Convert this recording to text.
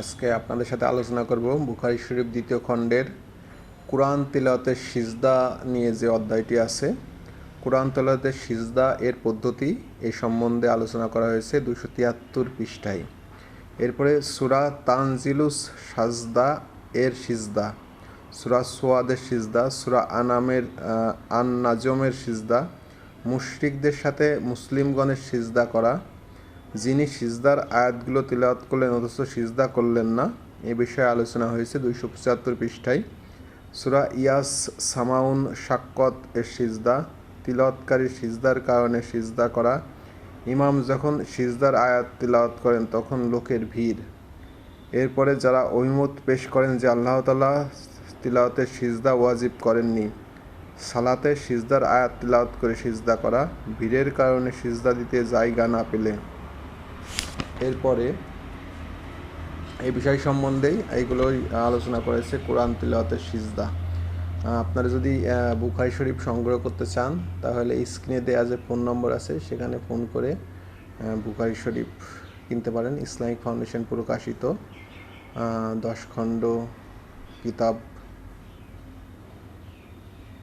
আজকে আপনাদের সাথে আলোচনা করব বুখারি শরীফ দ্বিতীয় খণ্ডের কোরআন তিলাওয়াতের সিজদা নিয়ে যে অধ্যায়টি আছে। কোরআন তিলাওয়াতের সিজদা এর পদ্ধতি এই সম্বন্ধে আলোচনা করা হয়েছে দুশো তিয়াত্তর পৃষ্ঠায়। এরপরে সুরা তানজিলুস সাজদা এর সিজদা, সুরা সোয়াদের সিজদা, সুরা আনামের আন নাজমের সিজদা, মুশরিকদের সাথে মুসলিমগণের সিজদা করা যিনি সিজদার আয়াতগুলো তিলাওয়াত করলেন অথচ সিজদা করলেন না, এ বিষয়ে আলোচনা হয়েছে দুইশো পঁচাত্তর পৃষ্ঠায়। সুরা ইয়াস সামাউন সাক্কত এর সিজদা তিলাওয়াতকারী সিজদার কারণে সিজদা করা। ইমাম যখন সিজদার আয়াত তিলাওয়াত করেন তখন লোকের ভিড়। এরপরে যারা অভিমত পেশ করেন যে আল্লাহ তালা তিলাওয়াতের সিজদা ওয়াজিব করেননি, সালাতে সিজদার আয়াত তিলাওয়াত করে সিজদা করা। ভিড়ের কারণে সিজদা দিতে জায়গা না পেলে এরপরে এই বিষয় সম্বন্ধেই এইগুলোই আলোচনা করেছে কোরআন তিলাওয়াতের সিজদা। আপনারা যদি বুখারি শরীফ সংগ্রহ করতে চান, তাহলে স্ক্রিনে দেওয়া যে ফোন নম্বর আছে, সেখানে ফোন করে বুখারি শরীফ কিনতে পারেন। ইসলামিক ফাউন্ডেশন প্রকাশিত দশ খণ্ড কিতাব